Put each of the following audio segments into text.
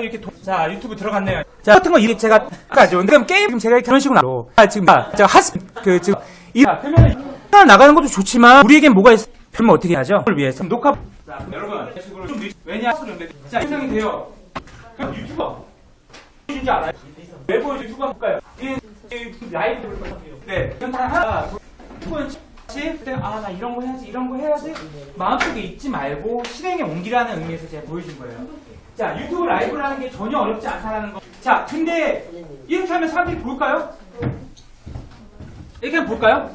이렇게 도- 자 유튜브 들어갔네요. 자 같은 거 이게 제가 가죠. 그럼 게임 제가 그런 식으로 아, 지금 아, 제가 하스 그 지금 이 하나 나가는 것도 좋지만 우리에겐 뭐가 있어? 그러면 어떻게 하죠? 그걸 위해서 녹화 자 그럼 여러분 이런 식으로 좀 늦- 왜냐 자 인상이 돼요. 그럼 유튜버 뭔지 알아요? 외부 유튜버 볼까요? 이 이 라이브 볼 거예요. 네. 이런 다 하나 두번 아나 이런 거 해야지 이런 거 해야지 마음속에 잊지 말고 실행에 옮기라는 의미에서 제가 보여준 거예요. 자 유튜브 라이브라는 게 전혀 어렵지 않다라는 거. 자 근데 이렇게 하면 사람들이 볼까요? 이렇게 하면 볼까요?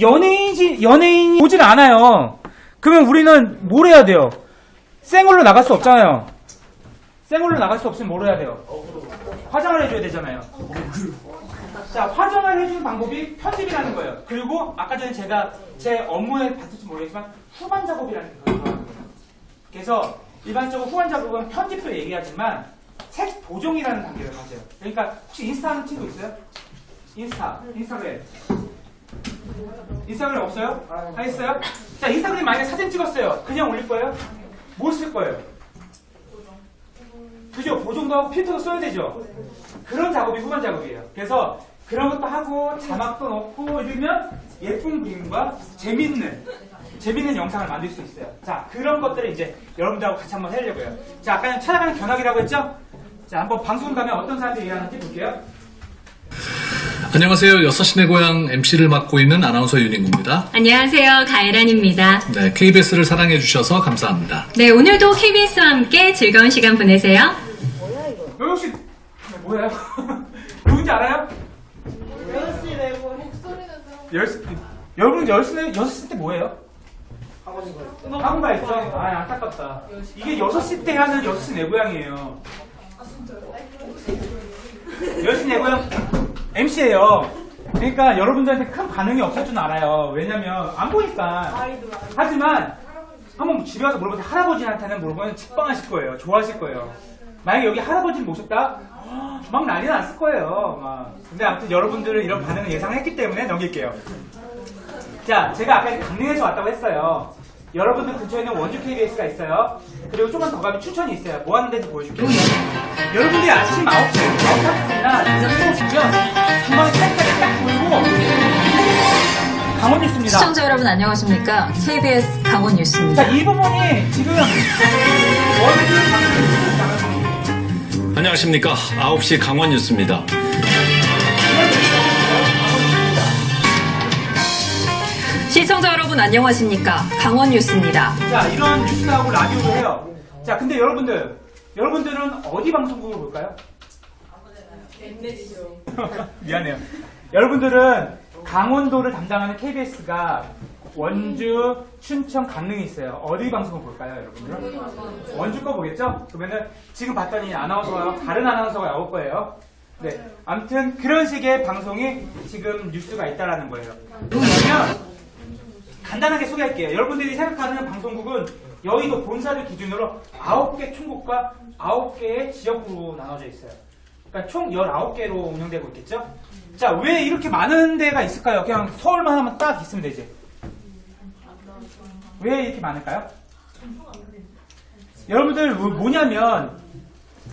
연예인지 연예인이 보질 않아요. 그러면 우리는 뭘 해야 돼요? 생얼로 나갈 수 없잖아요. 생얼로 나갈 수 없으면 뭘 해야 돼요? 화장을 해줘야 되잖아요. 자, 화장을 해주는 방법이 편집이라는 거예요. 그리고 아까 전에 제가 제 업무에 봤을지 모르겠지만 후반 작업이라는 걸 좋아합니다. 그래서 일반적으로 후반 작업은 편집도 얘기하지만 책 보정이라는 단계를 가져요. 그러니까 혹시 인스타 하는 친구 있어요? 인스타, 인스타그램. 인스타그램 없어요? 다 있어요? 자, 인스타그램 만약에 사진 찍었어요. 그냥 올릴 거예요? 뭘 쓸 거예요? 그죠? 보정도 하고 필터도 써야 되죠? 그런 작업이 후반 작업이에요. 그래서 그런 것도 하고 자막도 넣고 이러면 예쁜 그림과 재밌는 재밌는 영상을 만들 수 있어요. 자 그런 것들을 이제 여러분들하고 같이 한번 하려고요. 자 아까 찾아가는 견학이라고 했죠? 자 한번 방송 가면 어떤 사람들이 일하는지 볼게요. 안녕하세요. 6시 내 고향 MC를 맡고 있는 아나운서 윤인구입니다. 안녕하세요. 가이란입니다. 네, KBS를 사랑해 주셔서 감사합니다. 네, 오늘도 KBS와 함께 즐거운 시간 보내세요. 여기 혹시 네, 뭐예요? 누군지 알아요? 열시 내고 목소리는 좀열 여러분 열시 여섯 시때 뭐예요? 학원 가 있죠? 아 안타깝다. 이게 여섯 시때 하는 여섯 시내 고향이에요. 여섯 시내 고향 MC예요. 그러니까 여러분들한테 큰 반응이 없을 줄 알아요. 왜냐면 안 보니까. 하지만 한번 집에 와서 물어보세요. 할아버지한테는 물어보면 책방하실 거예요. 좋아하실 거예요. 만약에 여기 할아버지를 모셨다? 막 난리 났을 거예요. 막. 근데 아무튼 여러분들은 이런 반응을 예상했기 때문에 넘길게요. 자, 제가 아까 강릉에서 왔다고 했어요. 여러분들 근처에는 원주 KBS가 있어요. 그리고 조금만 더 가면 춘천이 있어요. 뭐 하는 데인지 보여줄게요. 여러분들이 아침 9시, 9시 30분이나 수업 오면 한 번에 차까지 딱 돌고 강원 뉴스입니다. 시청자 여러분 안녕하십니까? KBS 강원 자, 뉴스입니다. 이 부분이 지금 원주 안녕하십니까. 9시 강원 뉴스입니다. 시청자 여러분 안녕하십니까? 강원 뉴스입니다. 자, 이런 뉴스하고 라디오도 해요. 자, 근데 여러분들, 여러분들은 어디 방송국을 볼까요? 엠넷이죠. 미안해요. 여러분들은 강원도를 담당하는 KBS가 원주, 춘천, 강릉이 있어요. 어디 방송을 볼까요, 여러분들? 원주 거 보겠죠? 그러면은 지금 봤더니 아나운서가 다른 아나운서가 나올 거예요. 네. 아무튼 그런 식의 방송이 지금 뉴스가 있다라는 거예요. 그러면 간단하게 소개할게요. 여러분들이 생각하는 방송국은 여의도 본사를 기준으로 9개 총국과 9개의 지역구로 나눠져 있어요. 그러니까 총 19개로 운영되고 있겠죠? 자, 왜 이렇게 많은 데가 있을까요? 그냥 서울만 하면 딱 있으면 되지. 왜 이렇게 많을까요? 여러분들 뭐- 뭐냐면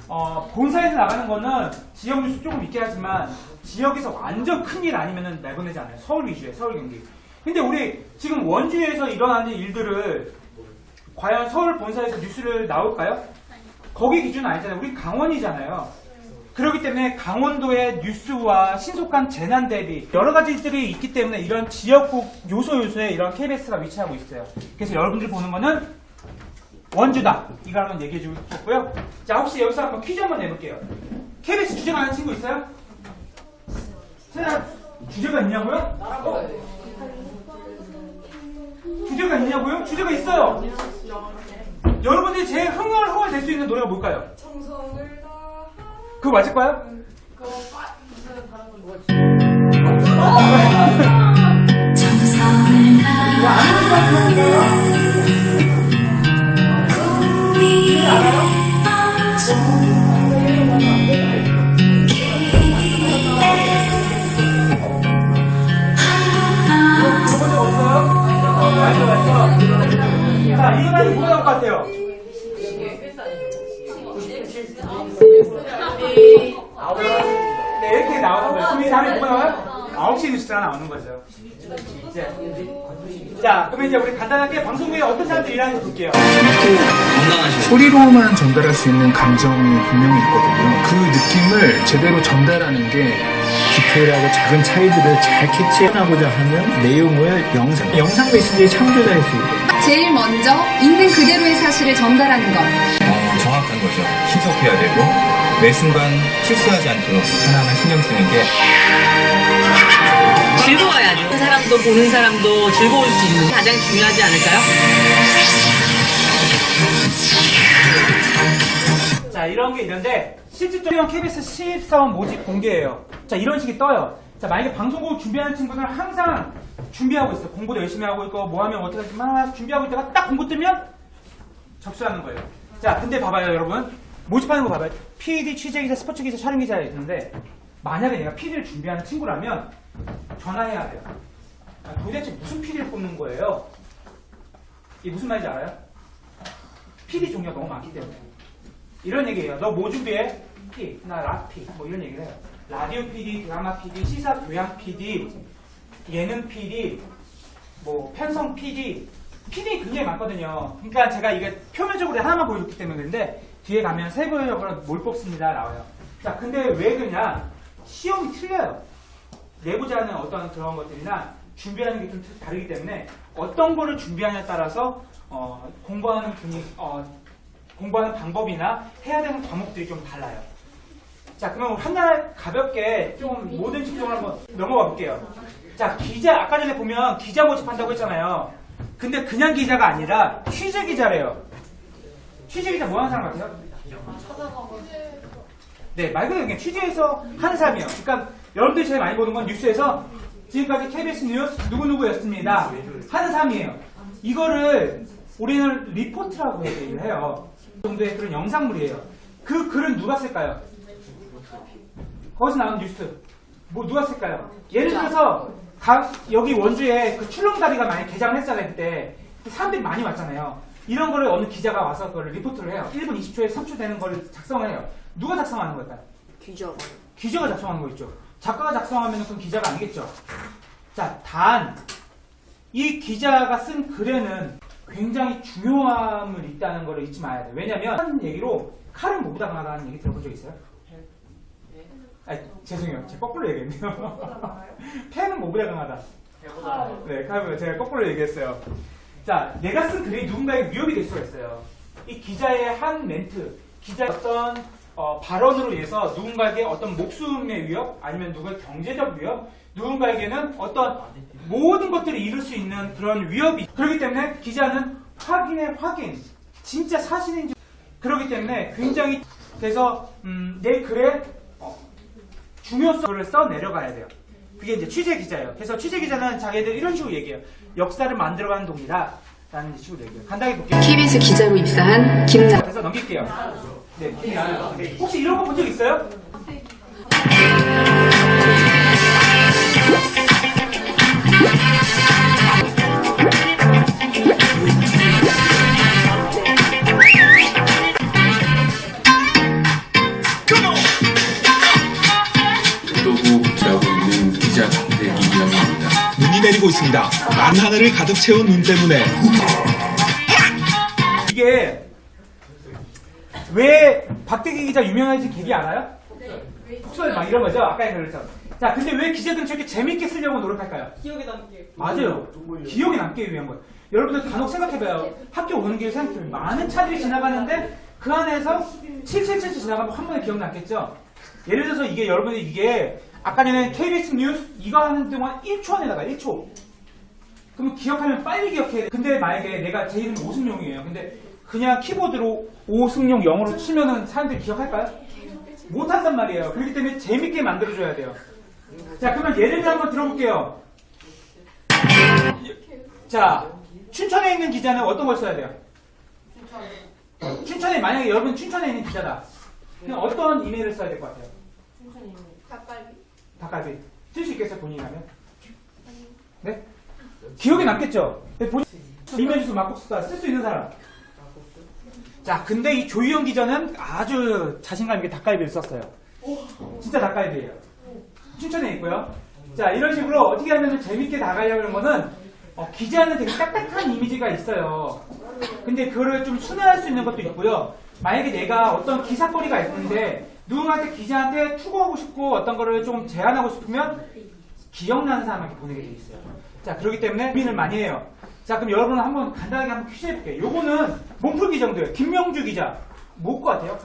어, 본사에서 나가는 거는 지역 뉴스 조금 있긴 하지만 지역에서 완전 큰 일 아니면은 내보내지 않아요. 서울 위주에 서울 경기. 근데 우리 지금 원주에서 일어나는 일들을 과연 서울 본사에서 뉴스를 나올까요? 거기 기준은 아니잖아요. 우리 강원이잖아요. 그렇기 때문에 강원도의 뉴스와 신속한 재난 대비 여러 가지들이 있기 때문에 이런 지역국 요소 요소에 이런 KBS가 위치하고 있어요. 그래서 여러분들이 보는 거는 원주다. 이거 한번 얘기해 주고 싶고요. 자, 혹시 여기서 한번 퀴즈 한번 내볼게요. KBS 주제가 아는 친구 있어요? 자, 주제가 있냐고요? 어? 주제가 있냐고요? 주제가 있어요. 여러분들이 제일 흥얼 흥얼 될 수 있는 노래가 뭘까요? 청성을 다 그거 맞을까요? 그거 빠 무슨 다른 건 뭐지? 자, 이거 나이 뭐라고 같아요? KBS 아니에요? 네, 이렇게 나오는 거예요. 그럼 이 다음에 뭐가 나와요? 9시 뉴스가 나오는 거죠. 그러면 우리 간단하게 방송국에 어떤 사람들이 일하는지 볼게요. 소리로만 전달할 수 있는 감정이 분명히 있거든요. 그 느낌을 제대로 전달하는 게 디테일하고 작은 차이들을 잘 캐치하고자 하는 내용을 영상, 영상 메시지에 창조될 수 있고 제일 먼저 있는 그대로의 사실을 전달하는 것. 어, 정확한 거죠. 신속해야 되고 매 순간 실수하지 않도록 하나하나 신경 쓰는 게 즐거워야죠. 보는 사람도 보는 사람도 즐거울 수 있는 게 가장 중요하지 않을까요? 자, 이런 게 있는데, 실질적으로 KBS 신입사원 모집 공개예요. 자, 이런 식이 떠요. 자, 만약에 방송국 준비하는 친구들은 항상 준비하고 있어요. 공부도 열심히 하고 있고, 뭐 하면 어떻게 하지, 막 준비하고 있다가 딱 공부 뜨면 접수하는 거예요. 자, 근데 봐봐요, 여러분. 모집하는 거 봐봐요. PD, 취재기자, 스포츠기자, 촬영기자 있는데, 만약에 내가 PD를 준비하는 친구라면 전화해야 돼요. 아, 도대체 무슨 PD를 뽑는 거예요? 이게 무슨 말인지 알아요? PD 종류가 너무 많기 때문에. 이런 얘기예요. 너 뭐 준비해? P, 나 라피, 뭐 이런 얘기를 해요. 라디오 PD, 드라마 PD, 시사 교양 PD, 예능 PD, 뭐 편성 PD, PD 굉장히 많거든요. 그러니까 제가 이게 표면적으로 하나만 보여줬기 때문에 그런데 뒤에 가면 세부적으로 뭘 뽑습니다 나와요. 자, 근데 왜 그러냐? 시험이 틀려요. 내고자 하는 어떤 그런 것들이나 준비하는 게 좀 다르기 때문에 어떤 거를 준비하냐에 따라서 어, 공부하는 분위, 어, 공부하는 방법이나 해야 되는 과목들이 좀 달라요. 자, 그러면 한날 가볍게 좀 모든 직종을 한번 넘어가 볼게요. 자, 기자, 아까 전에 보면 기자 모집한다고 했잖아요. 근데 그냥 기자가 아니라 취재 기자래요. 취재 기자 뭐 하는 사람 같아요? 네, 말 그대로 그냥 취재해서 하는 사람이에요. 그러니까 여러분들이 제일 많이 보는 건 뉴스에서 지금까지 KBS 뉴스 누구누구였습니다. 하는 사람이에요. 이거를 우리는 리포트라고 얘기를 해요. 그 정도의 그런 영상물이에요. 그 글은 누가 쓸까요? 거기서 나온 뉴스. 뭐 누가 쓸까요? 예를 들어서 각 여기 원주에 그 출렁다리가 많이 개장을 했잖아요 그때 그 사람들이 많이 왔잖아요. 이런 거를 어느 기자가 와서 그걸 리포트를 해요. 1분 20초에 3초 되는 걸 작성을 해요. 누가 작성하는 걸까요? 기적. 기자가 작성하는 거 있죠. 작가가 작성하면 그건 기자가 아니겠죠. 자, 단, 이 기자가 쓴 글에는 굉장히 중요함을 있다는 걸 잊지 말아야 돼요. 왜냐면, 한 얘기로 칼은 뭐보다 강하다는 얘기 들어본 적 있어요? 아, 죄송해요. 제가 거꾸로 얘기했네요. 펜은 뭐보다 강하다. 네, 칼보다 제가 거꾸로 얘기했어요. 자, 내가 쓴 글이 누군가에게 위협이 될 수가 있어요. 이 기자의 한 멘트, 기자의 어떤 어, 발언으로 인해서 누군가에게 어떤 목숨의 위협, 아니면 누구의 경제적 위협, 누군가에게는 어떤 모든 것들을 이룰 수 있는 그런 위협이 그렇기 때문에 기자는 확인의 확인, 진짜 사실인지 그렇기 때문에 굉장히 그래서 음, 내 글에 어, 중요성을 써 내려가야 돼요. 그게 이제 취재 기자예요. 그래서 취재 기자는 자기들 이런 식으로 얘기해요. 역사를 만들어가는 동이다. 라는 식으로 얘기해요. 간단하게 볼게요. KBS 기자로 입사한 김나. 그래서 넘길게요. 네, 네. 혹시 이런 거 본 적 있어요? 내리고 있습니다. 만 하늘을 가득 채운 눈 때문에 이게 왜 박대기 기자 유명해진 계기 알아요? 속설 막 이런 거죠? 아까 그랬죠. 자, 근데 왜 기자들은 저렇게 재밌게 쓰려고 노력할까요? 기억에 남게. 맞아요. 기억에 남기 위한 거예요. 여러분들 간혹 생각해봐요. 학교 오는 길에 생각해봐요. 많은 차들이 지나가는데 그 안에서 777 지나가면 한 번에 기억났겠죠? 예를 들어서 이게 여러분들 이게 아까 전에 KBS 뉴스 이거 하는 동안 1초 안에 나가 1초. 그러면 기억하면 빨리 기억해야 돼. 근데 만약에 내가 제 이름이 오승용이에요. 근데 그냥 키보드로 오승용 영어로 치면은 사람들이 기억할까요? 못한단 말이에요. 그렇기 때문에 재밌게 만들어줘야 돼요. 자, 그러면 예를 들어 한번 들어볼게요. 자, 춘천에 있는 기자는 어떤 걸 써야 돼요? 춘천에 만약에 여러분 춘천에 있는 기자다. 그냥 어떤 이메일을 써야 될 것 같아요? 춘천이 닭갈비. 닭갈비 쓸수 있겠어요 본인이라면? 네? 기억에 남겠죠? 네, 본 이메일 주소 막국수다 쓸 수 있는 사람 자, 근데 이 조희영 기자는 아주 자신감 있게 닭갈비를 썼어요. 진짜 닭갈비예요. 춘천에 있고요. 자, 이런 식으로 어떻게 하면 재밌게 나가려고 하는 거는 어, 기자는 되게 딱딱한 이미지가 있어요. 근데 그거를 좀 순화할 수 있는 것도 있고요. 만약에 내가 어떤 기사거리가 있는데 누군가한테 기자한테 투고하고 싶고 어떤 거를 좀 제안하고 싶으면 기억나는 사람에게 보내게 돼 있어요. 자, 그렇기 때문에 고민을 많이 해요. 자, 그럼 여러분 한번 간단하게 한번 퀴즈 해볼게요. 요거는 몸풀기 정도예요. 김명주 기자. 뭐 것 같아요?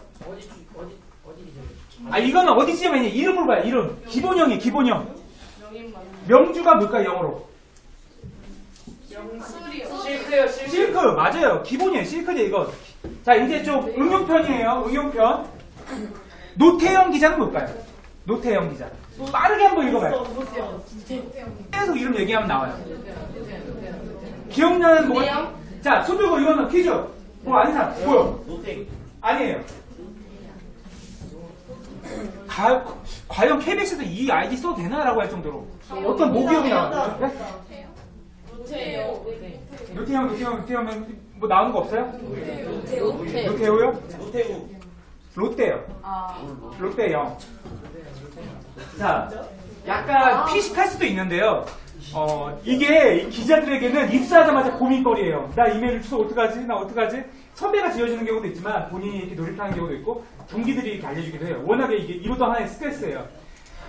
아, 이거는 어디 지점이냐? 이름으로 봐요, 이름. 기본형이 기본형. 명주가 뭘까요, 영어로? 실크요, 실크 맞아요 기본이에요 실크죠 이거 자 이제 좀 응용편이에요 응용편 노태영 기자는 뭘까요? 노태영 기자. 빠르게 한번 읽어봐요. 계속 이름 얘기하면 나와요. 기억나는 뭐가 자손 들고 이거는 퀴즈. 뭐 아닌 사람. 뭐요? 아니에요. 가, 과연 KBS도 이 아이디 써도 되나라고 할 정도로 어떤 모기업이 나와요? 네? 노태요. 노태형, 노태형, 노태형은 뭐 나오는 거 없어요? 노태. 노태우요? 노태우. 롯데요. 아, 롯데요. 자, 약간 피식할 수도 있는데요. 어, 이게 이 기자들에게는 입사하자마자 고민거리예요. 나 이메일 주소 어떡하지? 나 어떡하지? 선배가 지어주는 경우도 있지만 본인이 이렇게 놀이하는 경우도 있고 동기들이 이렇게 알려주기도 해요. 워낙에 이게 이것도 하나의 스트레스예요.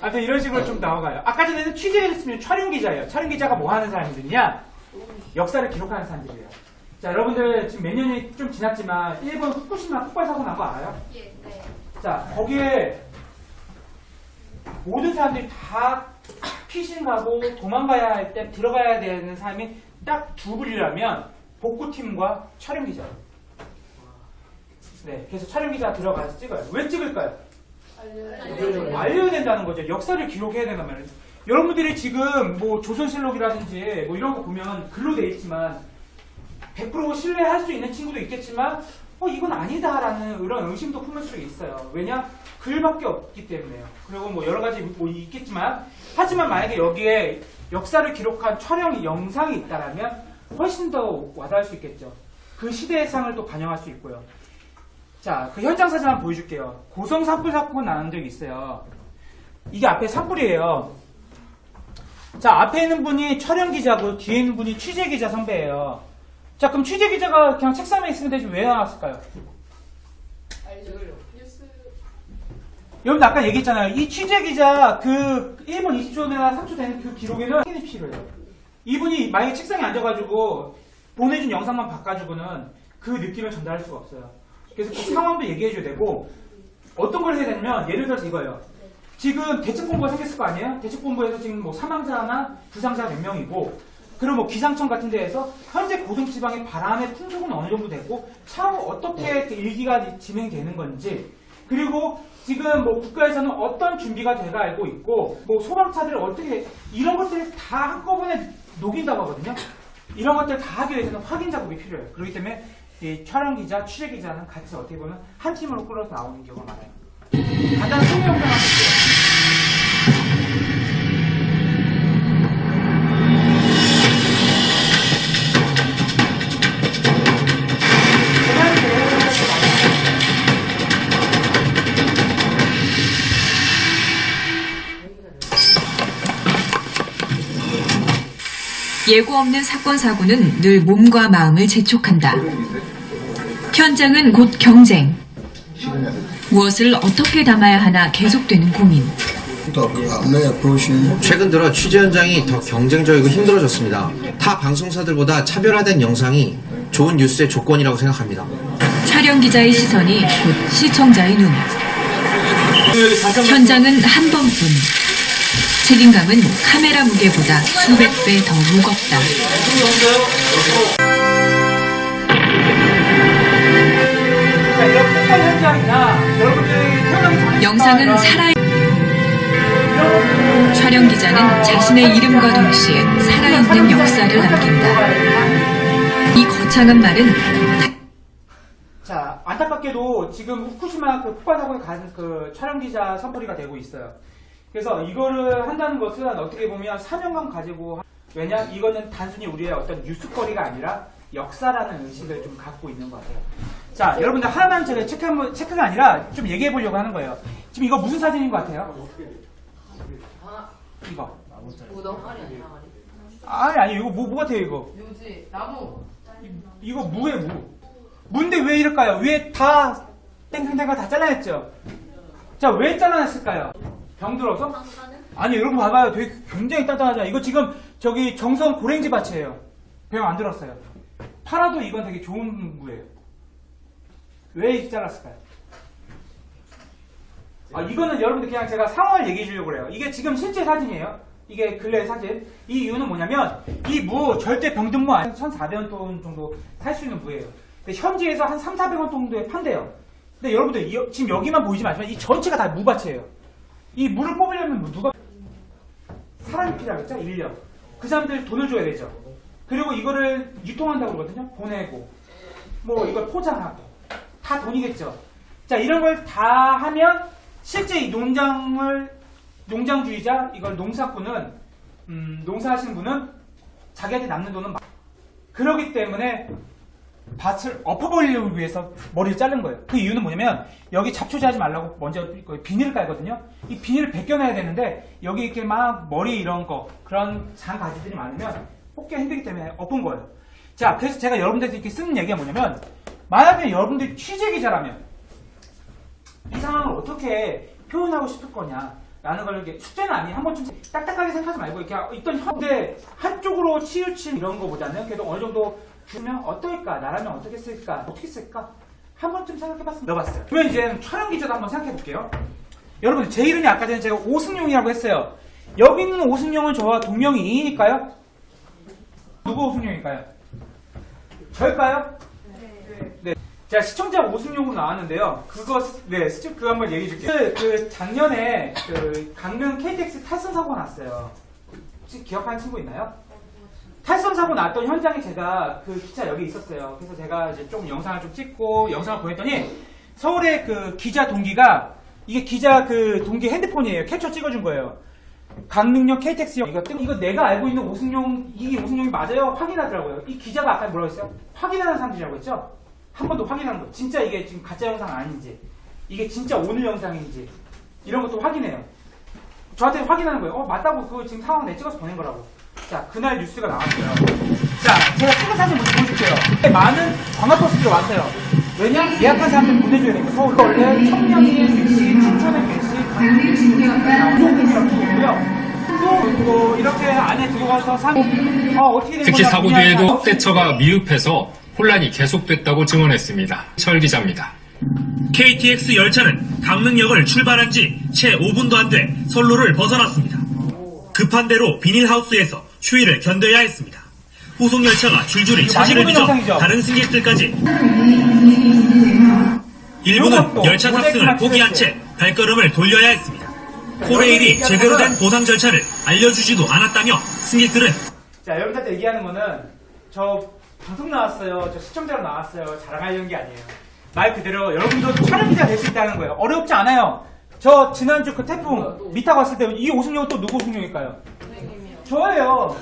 아무튼 이런 식으로 좀 나와가요. 아까 전에는 취재를 했으면 촬영 기자예요. 촬영 기자가 뭐 하는 사람들이냐? 역사를 기록하는 사람들이에요. 자, 여러분들 지금 몇 년이 좀 지났지만 일본 후쿠시마 폭발 사고 난 거 알아요? 자, 거기에 모든 사람들이 다 피신하고 도망가야 할 때 들어가야 되는 사람이 딱 두 분이라면 복구팀과 촬영 기자. 네, 그래서 촬영 기자 들어가서 찍어요. 왜 찍을까요? 알려야 된다는 거죠. 역사를 기록해야 된단 말이에요. 여러분들이 지금 뭐 조선실록이라든지 뭐 이런 거 보면 글로 돼 있지만 100% 신뢰할 수 있는 친구도 있겠지만 어 이건 아니다라는 이런 의심도 품을 수 있어요. 왜냐 글밖에 없기 때문에요. 그리고 뭐 여러 가지 뭐 있겠지만 하지만 만약에 여기에 역사를 기록한 촬영 영상이 있다라면 훨씬 더 와닿을 수 있겠죠. 그 시대의 상을 또 반영할 수 있고요. 자, 그 현장 사진 한번 보여줄게요. 고성 산불 사고가 나는 적이 있어요. 이게 앞에 산불이에요. 자, 앞에 있는 분이 촬영 기자고 뒤에 있는 분이 취재 기자 선배예요. 자, 그럼 취재 기자가 그냥 책상에 있으면 되지 왜 나왔을까요? 여러분 아까 얘기했잖아요. 이 취재 기자 그 1분 20초나 3초 되는 그 기록에는 확인이 필요해요. 이분이 만약에 책상에 앉아가지고 보내준 영상만 바꿔주고는 그 느낌을 전달할 수가 없어요. 그래서 그 상황도 얘기해줘야 되고 어떤 걸 해야 되냐면 예를 들어서 이거예요. 지금 대책본부가 생겼을 거 아니에요? 대책본부에서 지금 뭐 사망자나 부상자 몇 명이고 그리고 뭐 기상청 같은 데에서 현재 고등지방의 바람의 풍속은 어느 정도 되고 차후 어떻게 그 일기가 진행되는 건지 그리고 지금 뭐 국가에서는 어떤 준비가 돼가 알고 있고 뭐 소방차들을 어떻게 이런 것들을 다 한꺼번에 녹인다고 하거든요. 이런 것들 다 하기 위해서는 확인 작업이 필요해요. 그렇기 때문에 이 촬영 기자, 취재 기자는 같이 어떻게 보면 한 팀으로 끌어서 나오는 경우가 많아요. 간단한 소개 영상 한번 예고 없는 사건 사고는 늘 몸과 마음을 재촉한다. 현장은 곧 경쟁. 무엇을 어떻게 담아야 하나 계속되는 고민. 최근 들어 취재 현장이 더 경쟁적이고 힘들어졌습니다. 타 방송사들보다 차별화된 영상이 좋은 뉴스의 조건이라고 생각합니다. 촬영 기자의 시선이 곧 시청자의 눈. 현장은 한 번뿐. 책임감은 카메라 무게보다 수백 배 더 무겁다. 영상은 살아 촬영 기자는 자신의 이름과 동시에 살아있는 역사를 남긴다. 이 거창한 말은 자, 안타깝게도 지금 후쿠시마 그 폭발 사고에 간그 촬영 기자 선포리가 되고 있어요. 그래서 이거를 한다는 것은 어떻게 보면 사명감 가지고 하- 왜냐 이거는 단순히 우리의 어떤 뉴스거리가 아니라 역사라는 의식을 좀 갖고 있는 것 같아요. 자, 여러분들 하나만 제가 체크, 체크가 아니라 좀 얘기해 보려고 하는 거예요. 지금 이거 무슨 사진인 것 같아요? 이거. 무덤? 아니, 아니, 이거 뭐, 뭐 같아요, 이거? 묘지, 나무. 이 거 무에 무. 무인데 왜 이럴까요? 왜 다 땡땡땡가 다 잘라냈죠? 자, 왜 잘라냈을까요? 병들어서? 아니, 여러분 봐봐요. 되게 굉장히 단단하잖아요. 이거 지금 저기 정성 고랭지 밭이에요. 병 안 들었어요. 팔아도 이건 되게 좋은 무예요. 왜 이렇게 잘랐을까요? 아, 이거는 여러분들 그냥 제가 상황을 얘기해 주려고 그래요. 이게 지금 실제 사진이에요. 이게 근래 사진. 이 이유는 뭐냐면 이 무 절대 병든 무 아니에요. 1,400원 돈 정도 살 수 있는 무예요. 근데 현지에서 한 3, 400원 정도에 판대요. 근데 여러분들 이- 지금 여기만 보이지 마시면 이 전체가 다 무밭이에요. 이 무를 뽑으려면 뭐 누가 사람이 필요하겠죠? 인력. 그 사람들 돈을 줘야 되죠. 그리고 이거를 유통한다고 그러거든요. 보내고 뭐 이걸 포장하고 다 돈이겠죠. 자 이런 걸 다 하면 실제 이 농장을 농장주의자 이걸 농사꾼은 음, 농사하시는 분은 자기한테 남는 돈은 많- 그러기 때문에 밭을 엎어버리기 위해서 머리를 자른 거예요. 그 이유는 뭐냐면 여기 잡초지하지 말라고 먼저 그 비닐을 깔거든요. 이 비닐을 벗겨내야 되는데 여기 이렇게 막 머리 이런 거 그런 장 가지들이 많으면 뽑기가 힘들기 때문에 엎은 거예요. 자, 그래서 제가 여러분들한테 이렇게 쓰는 얘기가 뭐냐면 만약에 여러분들이 취재 기자라면 이 상황을 어떻게 표현하고 싶을 거냐. 라는 걸 이렇게 숙제는 아니 한 번쯤 딱딱하게 생각하지 말고 이렇게 있던 현대 한쪽으로 치우친 이런 거보다는 그래도 어느 정도 주면 어떨까 나라면 어떻게 쓸까 어떻게 쓸까 한 번쯤 생각해봤으면 넣어봤어요 그러면 이제 촬영 기자도 한번 생각해볼게요 여러분 제 이름이 아까 전에 제가 오승용이라고 했어요 여기 있는 오승용은 저와 동명이 2인일까요? 누구 오승용일까요? 저일까요? 네. 자, 시청자 오승용으로 나왔는데요. 그거, 네, 스킵 그거 한번 얘기해 줄게요. 그, 그 작년에 그 강릉 KTX 탈선 사고가 났어요. 혹시 기억하는 친구 있나요? 탈선 사고 났던 현장에 제가 그 기차 여기 있었어요. 그래서 제가 이제 좀 영상을 좀 찍고 영상을 보냈더니 서울의 그 기자 동기가 이게 기자 그 동기 핸드폰이에요. 캡처 찍어준 거예요. 강릉역 KTX역 이거 뜬- 이거 내가 알고 있는 오승용 이 오승용이 맞아요? 확인하더라고요. 이 기자가 아까 뭐라고 했어요? 확인하는 사람들이라고 했죠? 한 번 더 확인하는 거. 진짜 이게 지금 가짜 영상 아닌지 이게 진짜 오늘 영상인지 이런 것도 확인해요. 저한테 확인하는 거예요. 어 맞다고 그거 지금 상황 내 찍어서 보낸 거라고. 자 그날 뉴스가 나왔어요. 자 제가 찍은 사진 먼저 보여줄게요. 많은 광화버스들이 왔어요. 왜냐? 예약한 사람들 보내줘야 되니까 서울 원래 춘천에 개시, 강릉에 정도이라고 보고요. 또 이렇게 안에 들어가서 상 어, 어떻게 된 특히 거냐, 사고 뒤에도 대처가 미흡해서 혼란이 계속됐다고 증언했습니다. 철 기자입니다. KTX 열차는 강릉역을 출발한 지 채 5분도 안 돼 선로를 벗어났습니다. 급한 대로 비닐하우스에서 추위를 견뎌야 했습니다. 후속 열차가 줄줄이 차질을 빚어? 다른 승객들까지 일부는 열차 탑승을 포기한 채 발걸음을 돌려야 했습니다. 코레일이 제대로 된 보상 절차를 알려주지도 않았다며 승객들은 자, 여러분들한테 얘기하는 거는 저 방송 나왔어요. 저 시청자로 나왔어요. 자랑하려는 게 아니에요. 말 그대로 여러분도 촬영기자 될 수 있다는 거예요. 어렵지 않아요. 저 지난주 그 태풍 미타고 왔을 때 이 오승용은 또 누구 오승용일까요? 저예요.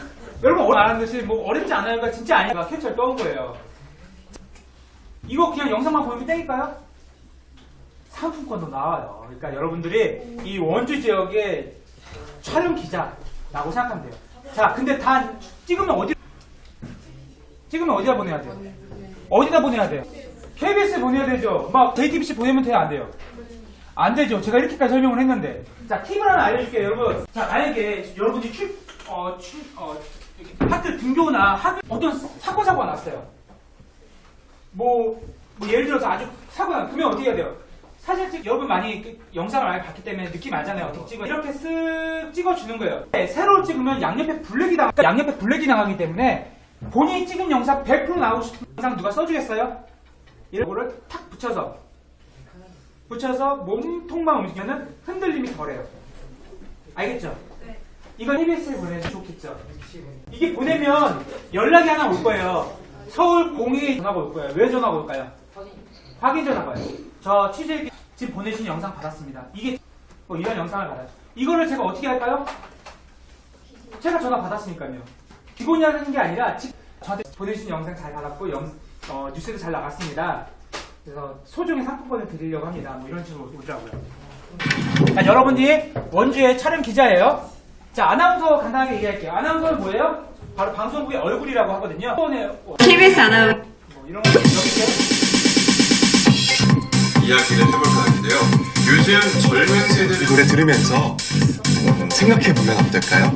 여러분 어안 듯이 뭐 어렵지 않아요 가 진짜 아니가 캡처를 떠온 거예요. 이거 그냥 영상만 보면 땡일까요? 상품권도 나와요. 그러니까 여러분들이 이 원주 지역의 촬영 기자라고 생각하면 돼요. 자, 근데 다 찍으면 어디 찍으면 어디다 보내야 돼요? 어디다 보내야 돼요? KBS에 보내야 되죠. 막 JTBC 보내면 돼요, 안 돼요? 안 되죠. 제가 이렇게까지 설명을 했는데. 자, 팁을 하나 알려줄게요, 여러분. 자, 만약에 여러분이 출, 어, 출, 어, 학교 등교나 학교, 어떤 사건, 사고가 났어요. 뭐, 뭐 예를 들어서 아주 사고가 나, 그러면 어떻게 해야 돼요? 사실 찍, 여러분 많이 그 영상을 많이 봤기 때문에 느낌 알잖아요. 어떻게 찍어. 이렇게 쓱 찍어주는 거예요. 네, 새로 찍으면 양옆에 블랙이 당, 양옆에 블랙이 나가기 때문에 본인이 찍은 영상 100% 나오고 싶은 영상 누가 써주겠어요? 이런 거를 탁 붙여서 붙여서 몸통만 움직이면 흔들림이 덜해요. 알겠죠? 이걸 KBS에 보내면 좋겠죠? 이게 보내면 연락이 하나 올 거예요. 서울 공익에 전화가 올 거예요. 왜 전화가 올까요? 확인 전화가 와요. 저 취재 지금 보내신 영상 받았습니다. 이게 뭐 이런 영상을 받아요. 이거를 제가 어떻게 할까요? 제가 전화 받았으니까요. 하는 게 아니라 직- 저한테 보내주신 영상 잘 받았고 영, 어, 뉴스도 잘 나갔습니다. 그래서 소정의 상품권을 드리려고 합니다. 뭐 이런 식으로 오더라고요. 자, 여러분이 원주의 촬영 기자예요. 자, 아나운서 간단하게 얘기할게요. 아나운서는 뭐예요? 바로 방송국의 얼굴이라고 하거든요. 뭐 KBS 아나운서 이런 거 이렇게 이야기를 해볼까 하는데요. 요즘 젊은 세대들 노래 들으면서 생각해보면 어떨까요?